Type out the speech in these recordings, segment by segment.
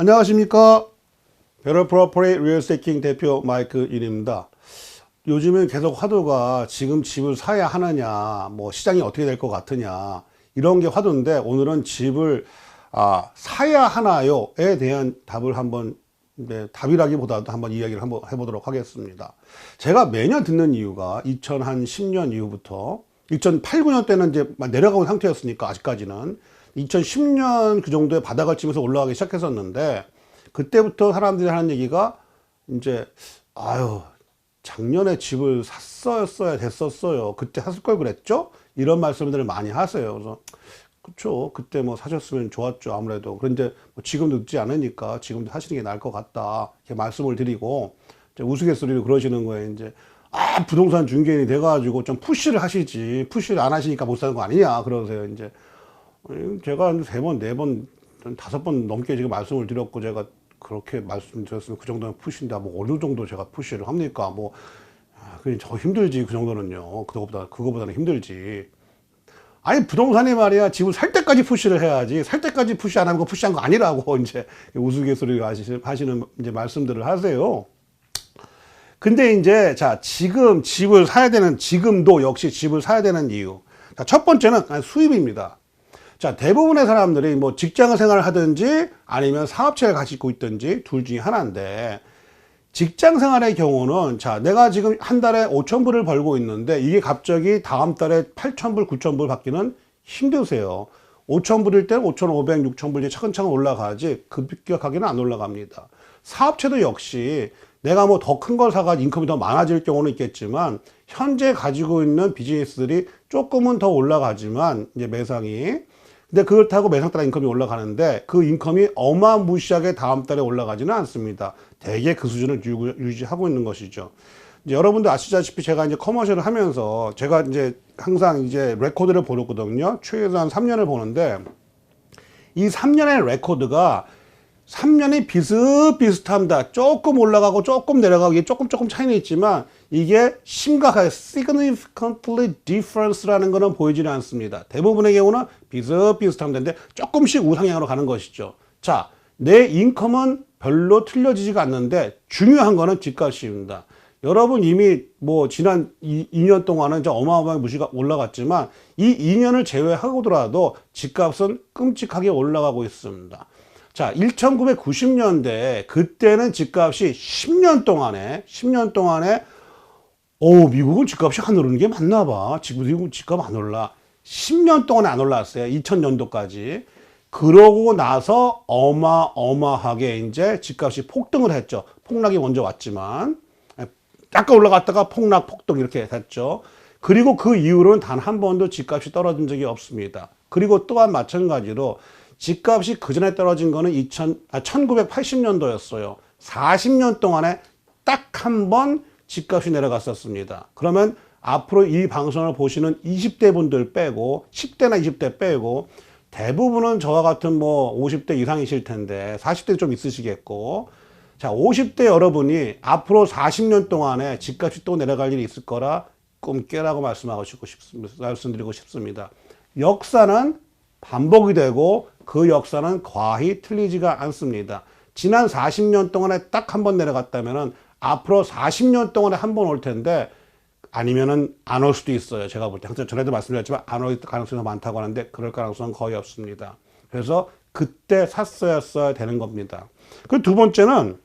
안녕하십니까. 베럴 프로퍼리 리얼스테이킹 대표 마이크 일입니다. 요즘은 계속 화두가 지금 집을 사야 하느냐, 뭐 시장이 어떻게 될 것 같으냐, 이런 게 화두인데 오늘은 집을 아, 사야 하나요 에 대한 답을 한번 네, 답이라기보다도 한번 이야기를 한번 해보도록 하겠습니다. 제가 매년 듣는 이유가 2010년 이후부터 2008, 9년 때는 이제 막 내려가고 상태였으니까 아직까지는 2010년 그 정도에 바닥을 치면서 올라가기 시작했었는데 그때부터 사람들이 하는 얘기가 이제 아유 작년에 집을 샀었어야 됐었어요. 그때 샀을 걸 그랬죠? 이런 말씀들을 많이 하세요. 그래서 그쵸. 그때 뭐 사셨으면 좋았죠. 아무래도. 그런데 뭐 지금 늦지 않으니까 지금도 하시는 게 나을 것 같다. 이렇게 말씀을 드리고 우스갯소리로 그러시는 거예요. 이제 아 부동산 중개인이 돼가지고 좀 푸시를 하시지. 푸시를 안 하시니까 못 사는 거 아니냐. 그러세요. 이제 제가 한 세 번, 네 번, 한 다섯 번 넘게 지금 말씀을 드렸고 제가 그렇게 말씀드렸으면 그 정도는 푸시인데 뭐 어느 정도 제가 푸시를 합니까? 뭐 아, 그냥 저 힘들지 그 정도는요. 그거보다 그거보다는 힘들지. 아니 부동산이 말이야 집을 살 때까지 푸시를 해야지 살 때까지 푸시 안 하면 그 푸시한 거 아니라고 이제 우스갯소리 하시는 이제 말씀들을 하세요. 근데 이제 자 지금 집을 사야 되는 지금도 역시 집을 사야 되는 이유. 자, 첫 번째는 수입입니다. 자, 대부분의 사람들이 뭐 직장 생활을 하든지 아니면 사업체를 가지고 있든지 둘 중에 하나인데 직장 생활의 경우는 자, 내가 지금 한 달에 5천 불을 벌고 있는데 이게 갑자기 다음 달에 8천 불, 9천 불 받기는 힘드세요. 5천 불일 때 5,500, 6천 불이 차근차근 올라가지 급격하게는 안 올라갑니다. 사업체도 역시 내가 뭐 더 큰 걸 사가 인컴이 더 많아질 경우는 있겠지만 현재 가지고 있는 비즈니스들이 조금은 더 올라가지만 이제 매상이 근데 그걸 타고 매상 따라 인컴이 올라가는데 그 인컴이 어마무시하게 다음 달에 올라가지는 않습니다. 대개 그 수준을 유- 유지하고 있는 것이죠. 이제 여러분들 아시다시피 제가 이제 커머셜을 하면서 제가 이제 항상 이제 레코드를 보거든요. 최소한 3년을 보는데 이 3년의 레코드가 3년이 비슷비슷합니다. 조금 올라가고 조금 내려가고 조금 조금 차이는 있지만 이게 심각하게 significantly difference라는 거는 보이지는 않습니다. 대부분의 경우는 비슷비슷합니다. 근데 조금씩 우상향으로 가는 것이죠. 자, 내 인컴은 별로 틀려지지가 않는데 중요한 거는 집값입니다. 여러분 이미 뭐 지난 2, 년 동안은 저 어마어마하게 무시가 올라갔지만 이 2년을 제외하고더라도 집값은 끔찍하게 올라가고 있습니다. 자, 1990년대 그때는 집값이 10년 동안에 10년 동안에 오 미국은 집값이 안 오르는 게 맞나 봐. 지금 집값 안 올라. 10년 동안에 안 올랐어요. 2000년도까지. 그러고 나서 어마어마하게 이제 집값이 폭등을 했죠. 폭락이 먼저 왔지만 약간 올라갔다가 폭락, 폭등 이렇게 됐죠. 그리고 그 이후로는 단 한 번도 집값이 떨어진 적이 없습니다. 그리고 또한 마찬가지로 집값이 그 전에 떨어진 거는 2000, 아, 1980년도였어요. 40년 동안에 딱 한 번 집값이 내려갔었습니다. 그러면 앞으로 이 방송을 보시는 20대 분들 빼고 10대나 20대 빼고 대부분은 저와 같은 뭐 50대 이상이실 텐데 40대 좀 있으시겠고 자 50대 여러분이 앞으로 40년 동안에 집값이 또 내려갈 일이 있을 거라 꿈 깨라고 말씀하고 싶습니다. 말씀드리고 싶습니다. 역사는 반복이 되고 그 역사는 과히 틀리지가 않습니다. 지난 40년 동안에 딱 한 번 내려갔다면은 앞으로 40년 동안에 한 번 올 텐데 아니면은 안 올 수도 있어요. 제가 볼 때 항상 전에도 말씀드렸지만 안 올 가능성이 더 많다고 하는데 그럴 가능성은 거의 없습니다. 그래서 그때 샀어야 써야 되는 겁니다. 그두 번째는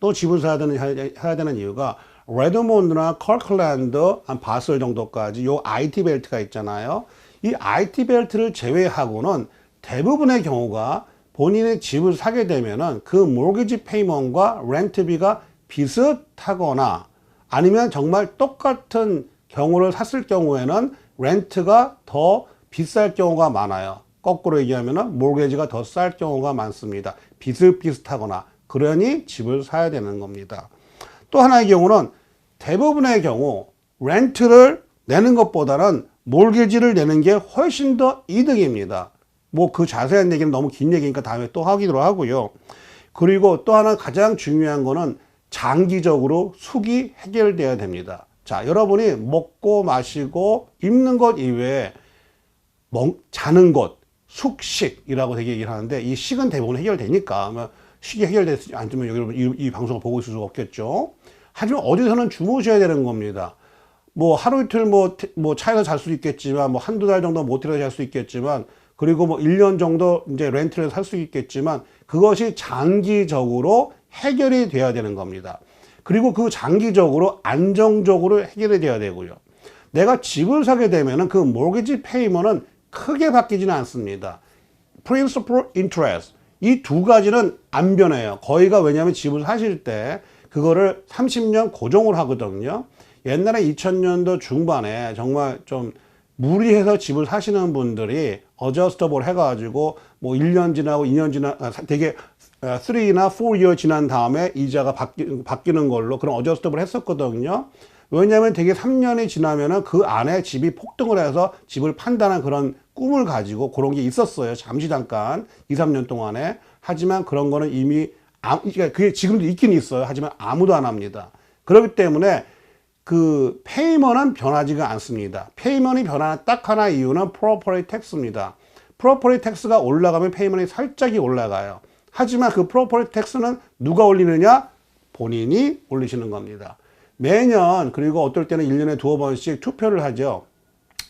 또 집을 사야 되는 해야 되는 이유가 레드몬드나 컬클랜드 한 바슬 정도까지 요 IT 벨트가 있잖아요. 이 IT 벨트를 제외하고는 대부분의 경우가 본인의 집을 사게 되면은 그 모기지 페이먼과 렌트비가 비슷하거나 아니면 정말 똑같은 경우를 샀을 경우에는 렌트가 더 비쌀 경우가 많아요. 거꾸로 얘기하면은 모기지가 더 쌀 경우가 많습니다. 비슷비슷하거나 그러니 집을 사야 되는 겁니다. 또 하나의 경우는 대부분의 경우 렌트를 내는 것보다는 몰개지를 내는 게 훨씬 더 이득입니다. 뭐 그 자세한 얘기는 너무 긴 얘기니까 다음에 또 하기로 하고요. 그리고 또 하나 가장 중요한 거는 장기적으로 숙이 해결돼야 됩니다. 자, 여러분이 먹고 마시고 입는 것 이외에 먹, 자는 것, 숙식이라고 되게 얘기를 하는데 이 식은 대부분 해결되니까 뭐 쉽게 해결되지 않으면 여러분 이, 이 방송을 보고 있을 수가 없겠죠. 하지만 어디서는 주무셔야 되는 겁니다. 뭐 하루 이틀 뭐, 태- 뭐 차에서 잘 수도 있겠지만 뭐 한두 달 정도 모텔에서 잘 수 있겠지만 그리고 뭐 1년 정도 이제 렌트를 살 수 있겠지만 그것이 장기적으로 해결이 돼야 되는 겁니다. 그리고 그 장기적으로 안정적으로 해결이 돼야 되고요. 내가 집을 사게 되면은 그 모기지 페이먼은 크게 바뀌지는 않습니다. principal interest 이 두 가지는 안 변해요. 거의가 왜냐하면 집을 사실 때 그거를 30년 고정을 하거든요. 옛날에 2000년도 중반에 정말 좀 무리해서 집을 사시는 분들이 어저스터블 해가지고 뭐 1년 지나고 2년 지나 아, 되게 3나 4year 지난 다음에 이자가 바뀌, 바뀌는 걸로 그런 어저스터블 했었거든요. 왜냐하면 되게 3년이 지나면은 그 안에 집이 폭등을 해서 집을 판다는 그런 꿈을 가지고 그런 게 있었어요. 잠시 잠깐 2, 3년 동안에. 하지만 그런 거는 이미 아, 그러니까 그게 지금도 있긴 있어요. 하지만 아무도 안 합니다. 그렇기 때문에 그 페이먼은 변하지가 않습니다. 페이먼이 변하는 딱 하나 이유는 프로퍼리 텍스입니다. 프로퍼리 텍스가 올라가면 페이먼이 살짝이 올라가요. 하지만 그 프로퍼리 텍스는 누가 올리느냐? 본인이 올리시는 겁니다. 매년 그리고 어떨 때는 1년에 두어 번씩 투표를 하죠.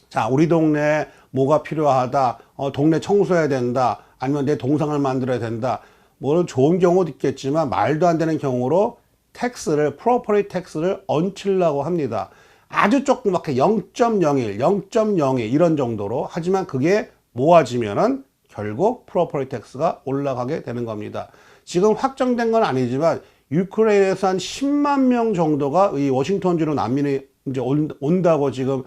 자, 우리 동네 뭐가 필요하다. 어, 동네 청소해야 된다. 아니면 내 동상을 만들어야 된다. 물론 좋은 경우도 있겠지만 말도 안 되는 경우로 텍스를 프로퍼리 텍스를 얹히려고 합니다. 아주 조그맣게 0.01, 0.02 이런 정도로 하지만 그게 모아지면은 결국 프로퍼리 텍스가 올라가게 되는 겁니다. 지금 확정된 건 아니지만 유크레인에서 한 10만 명 정도가 이 워싱턴주로 난민이 이제 온- 온다고 지금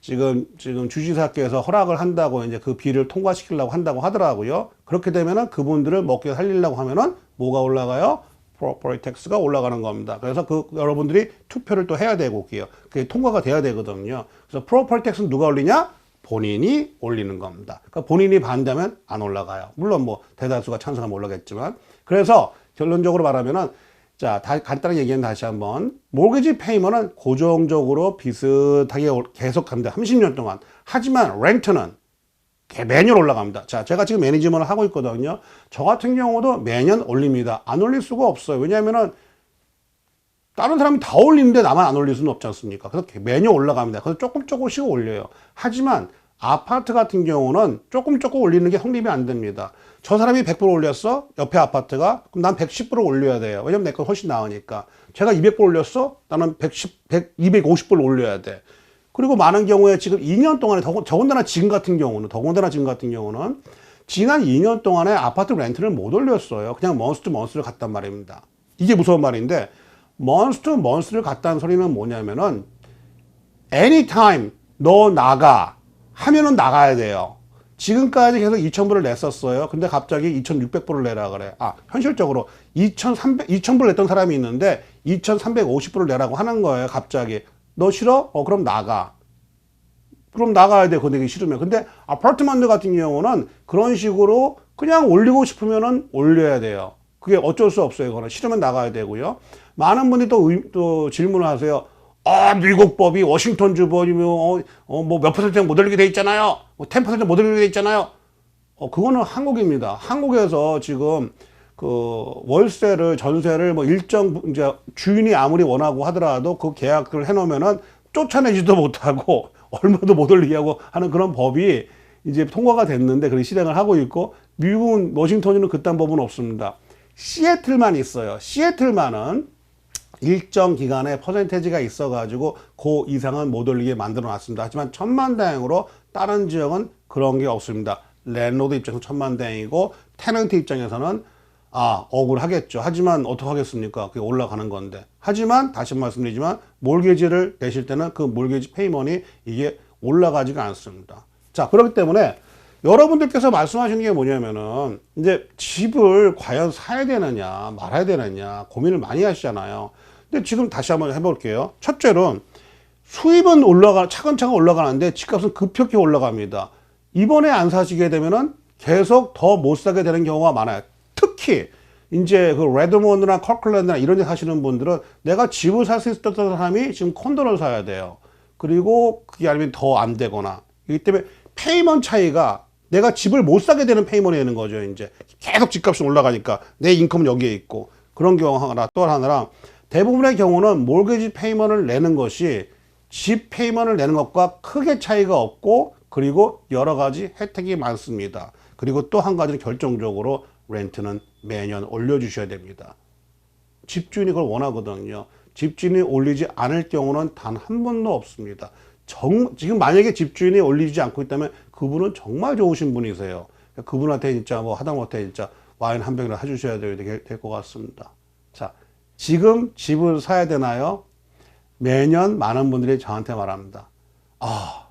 지금 지금 주지사께서 허락을 한다고 이제 그 비를 통과시키려고 한다고 하더라고요. 그렇게 되면은 그분들을 먹게 살리려고 하면은 뭐가 올라가요? 프로퍼리 텍스가 올라가는 겁니다. 그래서 그 여러분들이 투표를 또 해야 되고. 그게 통과가 돼야 되거든요. 그래서 프로퍼리 텍스는 누가 올리냐? 본인이 올리는 겁니다. 그러니까 본인이 반대하면 안 올라가요. 물론 뭐 대다수가 찬성하면 올라겠지만. 그래서 결론적으로 말하면은 자, 다, 간단하게 얘기하면 다시 한번. 모기지 페이먼은 고정적으로 비슷하게 올- 계속 갑니다. 30년 동안. 하지만 렌트는 개- 매년 올라갑니다. 자, 제가 지금 매니지먼을 하고 있거든요. 저 같은 경우도 매년 올립니다. 안 올릴 수가 없어요. 왜냐하면은 다른 사람이 다 올리는데 나만 안 올릴 수는 없지 않습니까? 그래서 개- 매년 올라갑니다. 그래서 조금 조금씩 올려요. 하지만 아파트 같은 경우는 조금 조금 올리는 게 성립이 안 됩니다. 저 사람이 100% 올렸어? 옆에 아파트가? 그럼 난 110% 올려야 돼요. 왜냐면 내거 훨씬 나으니까. 제가 200% 올렸어? 나는 110, 100, 250% 올려야 돼. 그리고 많은 경우에 지금 2년 동안에 더군- 더군다나 지금 같은 경우는 더군다나 지금 같은 경우는 지난 2년 동안에 아파트 렌트를 못 올렸어요. 그냥 먼스 투 먼스를 갔단 말입니다. 이게 무서운 말인데 먼스 투 먼스를 갔다는 소리는 뭐냐면은 anytime 너 나가 하면은 나가야 돼요. 지금까지 계속 2,000불을 냈었어요. 근데 갑자기 2,600불을 내라 그래. 아, 현실적으로 2,300, 2,000불 냈던 사람이 있는데 2,350불을 내라고 하는 거예요. 갑자기. 너 싫어? 어, 그럼 나가. 그럼 나가야 돼. 그거 내기 싫으면. 근데 아파트먼트 같은 경우는 그런 식으로 그냥 올리고 싶으면은 올려야 돼요. 그게 어쩔 수 없어요. 그거는 싫으면 나가야 되고요. 많은 분들이 또, 의- 또 질문을 하세요. 아, 미국 법이 워싱턴 주 법이면 어, 어, 뭐몇 퍼센트 못 올리게 돼 있잖아요. 뭐 10%못 올리게 돼 있잖아요. 어, 그거는 한국입니다. 한국에서 지금 그 월세를 전세를 뭐 일정 이제 주인이 아무리 원하고 하더라도 그 계약을 해 놓으면은 쫓아내지도 못하고 얼마도 못 올리게 하고 하는 그런 법이 이제 통과가 됐는데 그렇게 실행을 하고 있고 미국은 워싱턴에는 그딴 법은 없습니다. 시애틀만 있어요. 시애틀만은 일정 기간에 퍼센테지가 있어 가지고 그 이상은 못 올리게 만들어 놨습니다. 하지만 천만다행으로 다른 지역은 그런 게 없습니다. 랜로드 입장에서 천만다행이고 테넌트 입장에서는 아 억울하겠죠. 하지만 어떡하겠습니까? 그게 올라가는 건데. 하지만 다시 말씀드리지만 몰개지를 내실 때는 그 몰개지 페이먼이 이게 올라가지가 않습니다. 자 그렇기 때문에 여러분들께서 말씀하시는 게 뭐냐면은 이제 집을 과연 사야 되느냐 말아야 되느냐 고민을 많이 하시잖아요. 근데 지금 다시 한번 해볼게요. 첫째로는 수입은 올라가 차근차근 올라가는데 집값은 급격히 올라갑니다. 이번에 안 사시게 되면은 계속 더 못 사게 되는 경우가 많아요. 특히 이제 그 레드몬드나 커클랜드나 이런 데 사시는 분들은 내가 집을 살 수 있었던 사람이 지금 콘도를 사야 돼요. 그리고 그게 아니면 더 안 되거나. 이기 때문에 페이먼 차이가 내가 집을 못 사게 되는 페이먼이 되는 거죠. 이제 계속 집값이 올라가니까 내 인컴은 여기에 있고 그런 경우 하나 또 하나랑 대부분의 경우는 몰개지 페이먼을 내는 것이 집 페이먼을 내는 것과 크게 차이가 없고 그리고 여러 가지 혜택이 많습니다. 그리고 또 한 가지는 결정적으로 렌트는 매년 올려주셔야 됩니다. 집주인이 그걸 원하거든요. 집주인이 올리지 않을 경우는 단 한 번도 없습니다. 정, 지금 만약에 집주인이 올리지 않고 있다면 그분은 정말 좋으신 분이세요. 그분한테 진짜 뭐 하다못해 진짜 와인 한 병이라 해주셔야 될 것 같습니다. 자, 지금 집을 사야 되나요? 매년 많은 분들이 저한테 말합니다. 아,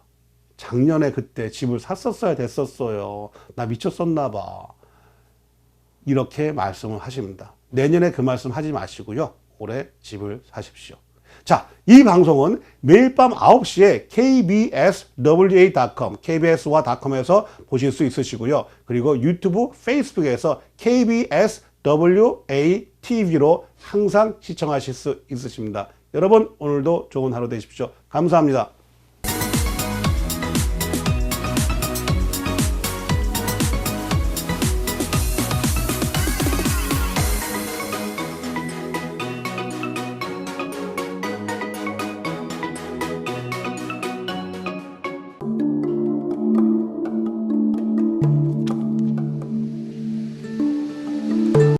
작년에 그때 집을 샀었어야 됐었어요. 나 미쳤었나 봐. 이렇게 말씀을 하십니다. 내년에 그 말씀 하지 마시고요. 올해 집을 사십시오. 자, 이 방송은 매일 밤 9시에 kbswa.com, kbs와 .com에서 보실 수 있으시고요. 그리고 유튜브, 페이스북에서 kbswa TV로 항상 시청하실 수 있으십니다. 여러분, 오늘도 좋은 하루 되십시오. 감사합니다.